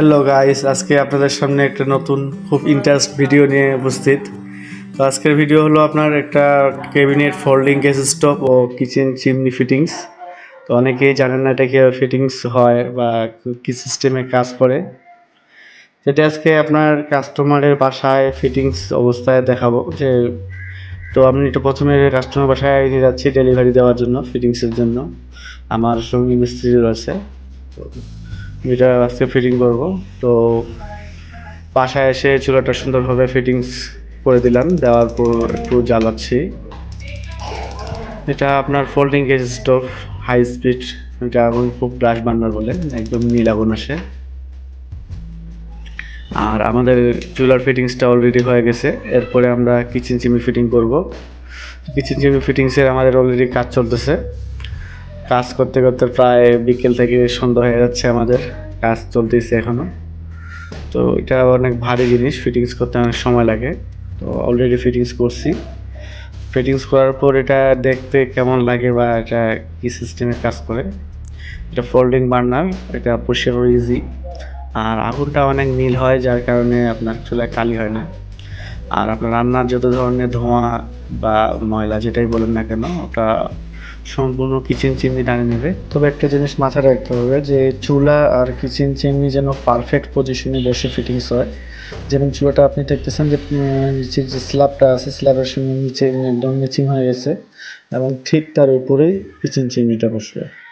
Hello guys আজকে আপনাদের সামনে একটা নতুন, খুব ইন্টারেস্ট ভিডিও নিয়ে উপস্থিত। তো আজকের ভিডিও হলো আপনার একটা ক্যাবিনেট ফোল্ডিং গ্যাস স্টোভ ও কিচেন চিমনি ফিটিংস তো অনেকেই জানেন না এটা কীভাবে ফিটিংস হয় বা কী সিস্টেমে কাজ করে। সেটা আজকে আপনার কাস্টমারের বাসায় ফিটিংস অবস্থায় দেখাবো যে, তো আমি একটু প্রথমে কাস্টমার বাসায় নিয়ে যাচ্ছি ডেলিভারি দেওয়ার জন্য ফিটিংসের জন্য। আমার সঙ্গী মিস্ত্রি রয়েছে। এটা আজকে ফিটিং করব। তো বাসায় এসে চুলাটা সুন্দরভাবে ফিটিংস করে দিলাম, দেওয়ার পর একটু জ্বালাচ্ছি। এটা আপনার folding gas stove high speed এটা এখন খুব ব্রাশ বার্নার বলে, একদম নীল আগুন আসে। আর আমাদের চুলার ফিটিংসটা অলরেডি হয়ে গেছে, এরপরে আমরা কিচেন চিমি ফিটিং করব। কিচেন চিমি ফিটিংসের আমাদের অলরেডি কাজ চলতেছে। কাজ করতে করতে প্রায় বিকেল থেকে সন্ধ্যা হয়ে যাচ্ছে আমাদের। কাজ চলতেছে এখনও। তো এটা অনেক ভারী জিনিস ফিটিংস করতে অনেক সময় লাগে। তো অলরেডি ফিটিংস করছি। ফিটিংস করার পর এটা দেখতে কেমন লাগে বা এটা কী সিস্টেমে কাজ করে? এটা ফোল্ডিং বার্নার এটা পরিষ্কার ইজি আর আগুনটা অনেক নীল হয়, যার কারণে আপনার চুলায় কালি হয় না। আর আপনার রান্নার যত ধরনের ধোঁয়া বা ময়লা যেটাই বলেন না কেন, ওটা সম্পূর্ণ কিচেন চিমনি টানে নেবে। তবে একটা জিনিস মাথায় রাখতে হবে যে চুলা আর কিচেন চিমনি যেন পারফেক্ট পজিশনে বসে ফিটিংস হয়। যেমন চুলাটা আপনি দেখতেছেন যে নিচের নিচে যে স্ল্যাবটা আছে স্ল্যাবের সঙ্গে নিচে একদম ম্যাচিং হয়ে গেছে এবং ঠিক তার উপরেই কিচেন চিমনিটা বসবে।